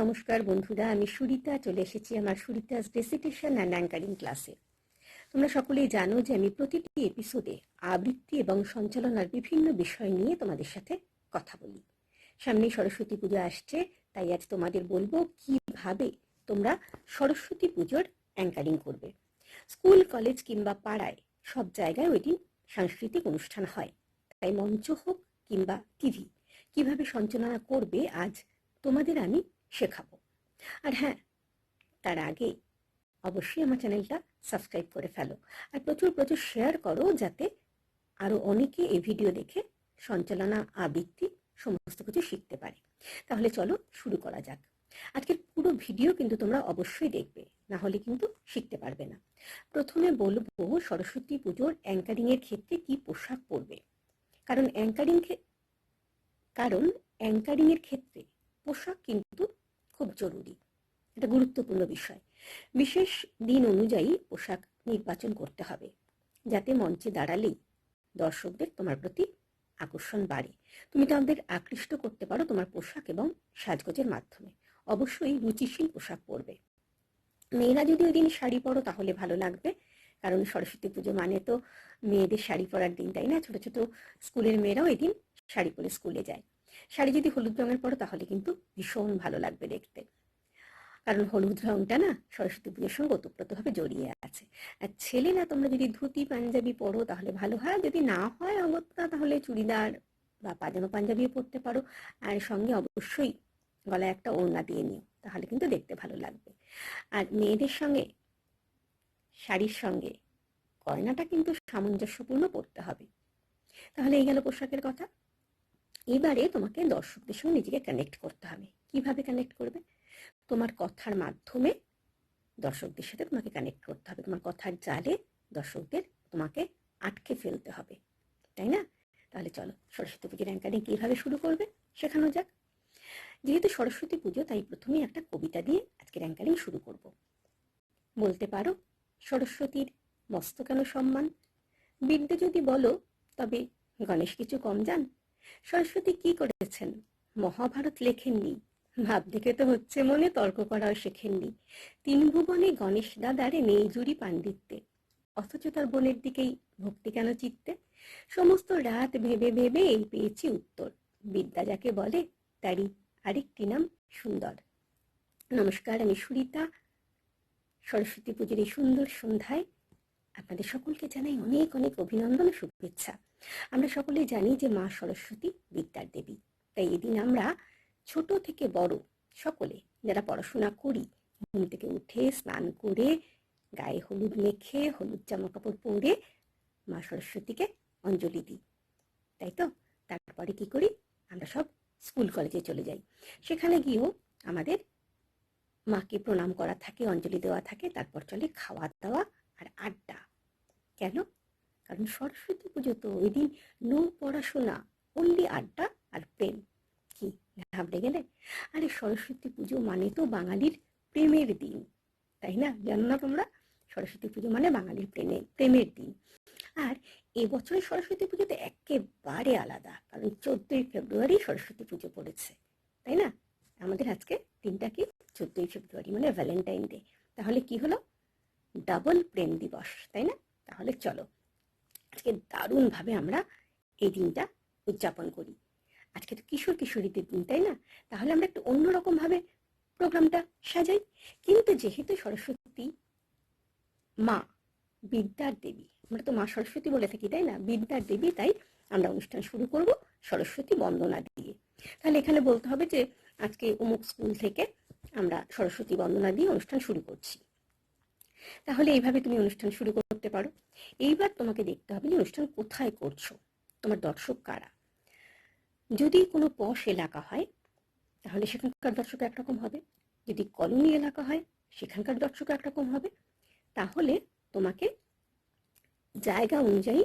নমস্কার বন্ধুরা, আমি সুরিতা, চলে এসেছি আমার সুরিতাস রেসিটেশন অ্যান্ড অ্যাঙ্কারিং ক্লাসে তোমরা সকলেই জানো যে আমি প্রতিটি এপিসোডে আবৃত্তি এবং সঞ্চালনার বিভিন্ন বিষয় নিয়ে তোমাদের সাথে কথা বলি। সামনে সরস্বতী পুজো আসছে, তাই আজ তোমাদের বলব কীভাবে তোমরা সরস্বতী পুজোর অ্যাঙ্কারিং করবে। স্কুল, কলেজ কিংবা পাড়ায় সব জায়গায় ওই দিন সাংস্কৃতিক অনুষ্ঠান হয়। তাই মঞ্চ হোক কিংবা টিভি কীভাবে সঞ্চালনা করবে আজ তোমাদের আমি শেখাবো। আর হ্যাঁ তার আগে অবশ্যই আমার চ্যানেলটা সাবস্ক্রাইব করে ফেলো আর প্রচুর প্রচুর শেয়ার করো যাতে আরও অনেকে এই ভিডিও দেখে সঞ্চালনা, আবৃত্তি সমস্ত কিছু শিখতে পারে। তাহলে চলো শুরু করা যাক। আজকের পুরো ভিডিও কিন্তু তোমরা অবশ্যই দেখবে, না হলে কিন্তু শিখতে পারবে না। প্রথমে বলব সরস্বতী পুজোর অ্যাঙ্কারিং এর ক্ষেত্রে কি পোশাক পরবে? কারণ অ্যাঙ্কারিং কারণ অ্যাঙ্কারিং এর ক্ষেত্রে পোশাক কিন্তু খুব জরুরি। এটা গুরুত্বপূর্ণ বিষয়। বিশেষ দিন অনুযায়ী পোশাক নির্বাচন করতে হবে, যাতে মঞ্চে দাঁড়ালেই দর্শকদের তোমার প্রতি আকর্ষণ বাড়ে। তুমি তাদের আকৃষ্ট করতে পারো তোমার পোশাক এবং সাজগোজের মাধ্যমে। অবশ্যই রুচিশীল পোশাক পরবে। মেয়েরা যদি ওই দিন শাড়ি পরো তাহলে ভালো লাগবে, কারণ সরস্বতী পুজো মানে তো মেয়েদের শাড়ি পরার দিন, তাই না? ছোট ছোট স্কুলের মেয়েরাও ওই দিন শাড়ি পরে স্কুলে যায়। শাড়ি যদি হলুদ রঙের পরো, তাহলে কিন্তু ভীষণ ভালো লাগবে দেখতে। কারণ হলুদ রঙটা না সরস্বতী পুজোর সঙ্গে ওতপ্রোতভাবে জড়িয়ে আছে। আর ছেলে না, তোমরা যদি ধুতি, পাঞ্জাবি পরো, তাহলে ভালো হয়। যদি না হয় অগত্যা, তাহলে চুড়িদার বা পাজামা পাঞ্জাবিও পরতে পারো। আর সঙ্গে অবশ্যই গলায় একটা ওড়না দিয়ে নিও, তাহলে কিন্তু দেখতে ভালো লাগবে। আর মেয়েদের সঙ্গে, শাড়ির সঙ্গে গয়নাটা কিন্তু সামঞ্জস্যপূর্ণ পড়তে হবে। তাহলে এই গেল পোশাকের কথা। এবারে তোমাকে দর্শকদের সঙ্গে নিজেকে কানেক্ট করতে হবে। কীভাবে কানেক্ট করবে? তোমার কথার মাধ্যমে দর্শকদের সাথে তোমাকে কানেক্ট করতে হবে। তোমার কথার জালে দর্শকদের তোমাকে আটকে ফেলতে হবে। তাই না? তাহলে চলো সরস্বতী পুজোর অ্যাঙ্কারিং কীভাবে শুরু করবে শেখানো যাক। যেহেতু সরস্বতী পুজো, তাই প্রথমেই একটা কবিতা দিয়ে আজকের অ্যাঙ্কারিং শুরু করব। বলতে পারো, সরস্বতীর মস্ত কেন সম্মান বিদ্যে যদি বলো, তবে গণেশ কিছু কম যান। সরস্বতী কি করেছেন? মহাভারত লেখেননি। ভাব দেখে তো হচ্ছে মনে তর্ক করাও শেখেননি। তিন ভুবনে গণেশ দাদারে জুড়ি পাণ্ডিত্যে। অথচ তার বোনের দিকেই ভক্তি কেন চিত্তে? সমস্ত রাত ভেবে ভেবে এই পেয়েছি উত্তর। বিদ্যা যাকে বলে, তারই আরেকটি নাম সুন্দর। নমস্কার, আমি সুরিতা। সরস্বতী পুজোর এই সুন্দর সন্ধ্যায় আপনাদের সকলকে জানাই অনেক অনেক অভিনন্দন শুভেচ্ছা। আমরা সকলে জানি যে মা সরস্বতী বিদ্যার দেবী। তাই এদিন আমরা ছোট থেকে বড় সকলে যারা পড়াশোনা করি, ঘুম থেকে উঠে স্নান করে গায়ে হলুদ মেখে হলুদ জামা কাপড় পরে মা সরস্বতীকে অঞ্জলি দিই। তাই তো? তারপরে কি করি? আমরা সব স্কুল কলেজে চলে যাই। সেখানে গিয়েও আমাদের মাকে প্রণাম করা থাকে, অঞ্জলি দেওয়া থাকে, তারপর চলে খাওয়া দাওয়া আর আড্ডা। কেন? কারণ সরস্বতী পুজো তো ওই দিন নো পড়াশোনা অনলি আড্ডা আর প্রেম। কি ঘাবড়ে গেলে? আরে সরস্বতী পুজো মানে তো বাঙালির প্রেমের দিন, তাই না? জানো না তোমরা? সরস্বতী পুজো মানে বাঙালির প্রেমে, প্রেমের দিন। আর এবছরের সরস্বতী পুজো তো একেবারে আলাদা, কারণ চোদ্দই ফেব্রুয়ারি সরস্বতী পুজো পড়েছে, তাই না? আমাদের আজকে দিনটা কি? চোদ্দই ফেব্রুয়ারি মানে ভ্যালেন্টাইন ডে তাহলে কি হলো? ডাবল প্রেম দিবস, তাই না? তাহলে চলো আজকে দারুণভাবে আমরা এই দিনটা উদযাপন করি। আজকে তো কিশোর কিশোরীদের দিন, তাই না? তাহলে আমরা একটু অন্যরকম ভাবে প্রোগ্রামটা সাজাই। কিন্তু যেহেতু সরস্বতী মা বিদ্যার দেবী, আমরা তো মা সরস্বতী বলে থাকি, তাই না? বিদ্যার দেবী, তাই আমরা অনুষ্ঠান শুরু করব সরস্বতী বন্দনা দিয়ে। তাহলে এখানে বলতে হবে যে, আজকে অমুক স্কুল থেকে আমরা সরস্বতী বন্দনা দিয়ে অনুষ্ঠান শুরু করছি। তাহলে এইভাবে তুমি অনুষ্ঠান শুরু করতে পারো। এইবার তোমাকে দেখতে হবে যে অনুষ্ঠান কোথায় করছ। তোমার দর্শক কারা? যদি কোনো পশ এলাকা হয়, তাহলে সেখানকার দর্শক একরকম হবে। যদি কলোনি এলাকা হয়, সেখানকার দর্শক একরকম হবে। তাহলে তোমাকে জায়গা অনুযায়ী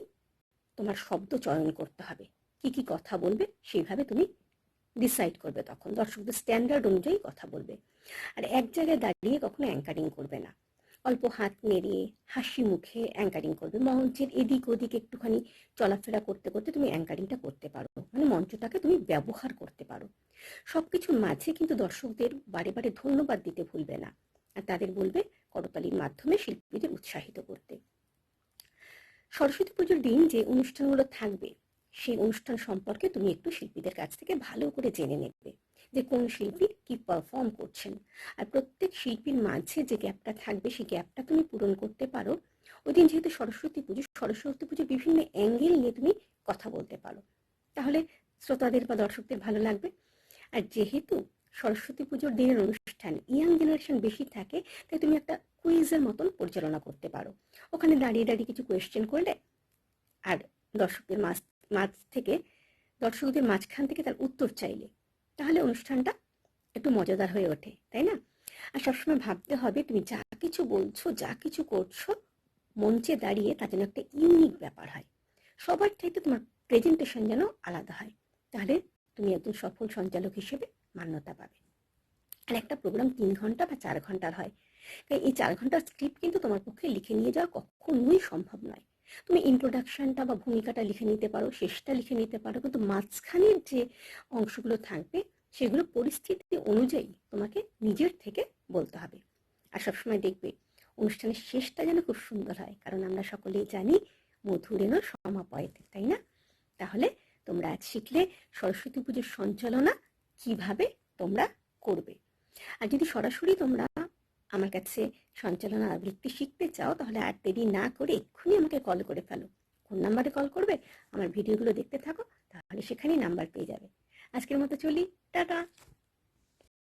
তোমার শব্দ চয়ন করতে হবে। কি কি কথা বলবে, সেইভাবে তুমি ডিসাইড করবে তখন। দর্শকদের স্ট্যান্ডার্ড অনুযায়ী কথা বলবে। আর এক জায়গায় দাঁড়িয়ে কখনো অ্যাঙ্কারিং করবে না। অল্প হাত নেড়ে হাসি মুখে অ্যাঙ্কারিং করবে। মঞ্চের এদিক ওদিক একটুখানি চলাফেরা করতে করতে তুমি অ্যাঙ্কারিংটা করতে পারো। মানে মঞ্চটাকে তুমি ব্যবহার করতে পারো। সব কিছুর মাঝে কিন্তু দর্শকদের বারে বারে ধন্যবাদ দিতে ভুলবে না। আর তাদের বলবে, করতালির মাধ্যমে শিল্পীদের উৎসাহিত করতে। সরস্বতী পুজোর দিন যে অনুষ্ঠানগুলো থাকবে, সেই অনুষ্ঠান সম্পর্কে তুমি একটু শিল্পীদের কাছ থেকে ভালো করে জেনে নেবে। যে কোন শিল্পী কি পারফর্ম করছেন। আর প্রত্যেক শিল্পীর মাঝে যে গ্যাপটা থাকবে, সেই গ্যাপটা তুমি পূরণ করতে পারো। ওই দিন যেহেতু সরস্বতী পুজো সরস্বতী পুজো বিভিন্ন অ্যাঙ্গেল নিয়ে তুমি কথা বলতে পারো। তাহলে শ্রোতাদের বা দর্শকদের ভালো লাগবে। আর যেহেতু সরস্বতী পুজোর দিনের অনুষ্ঠান ইয়াং জেনারেশন বেশি থাকে, তাই তুমি একটা কুইজের মতন পরিচালনা করতে পারো। ওখানে দাঁড়িয়ে দাঁড়িয়ে কিছু কোয়েশ্চেন করলে আর দর্শকদের মাঝ মাঝ থেকে, দর্শকদের মাঝখান থেকে তার উত্তর চাইলে তাহলে অনুষ্ঠানটা একটু মজাদার হয়ে ওঠে, তাই না? আর সবসময় ভাবতে হবে, তুমি যা কিছু বলছো, যা কিছু করছ, মঞ্চে দাঁড়িয়ে তার যেন একটা ইউনিক ব্যাপার হয়। সবার চাইতে তোমার প্রেজেন্টেশন যেন আলাদা হয়। তাহলে তুমি একজন সফল সঞ্চালক হিসেবে মান্যতা পাবে। আর একটা প্রোগ্রাম তিন ঘণ্টা বা চার ঘণ্টার হয়। তাই এই চার ঘণ্টার স্ক্রিপ্ট কিন্তু তোমার পক্ষে লিখে নিয়ে যাওয়া কখনোই সম্ভব নয়। তুমি ইন্ট্রোডাকশনটা বা ভূমিকাটা লিখে নিতে পারো, শেষটা লিখে নিতে পারো, কিন্তু মাঝখানের যে অংশগুলো থাকবে সেগুলো পরিস্থিতি অনুযায়ী তোমাকে নিজের থেকে বলতে হবে। আর সবসময় দেখবে, অনুষ্ঠানের শেষটা যেন খুব সুন্দর হয়, কারণ আমরা সকলেই জানি মধুর মধুরেন সমাপয়েতে, তাই না? তাহলে তোমরা আজ শিখলে সরস্বতী পুজোর সঞ্চালনা কীভাবে তোমরা করবে। আর যদি সরাসরি তোমরা আমার কাছে সঞ্চালনা আবৃত্তি শিখতে চাও, তাহলে আর দেরি না করে এক্ষুনি আমাকে কল করে ফেলো। কোন নাম্বারে কল করবে? আমার ভিডিওগুলো দেখতে থাকো, তাহলে সেখানেই নাম্বার পেয়ে যাবে। আজকের মতো চলি টাটা।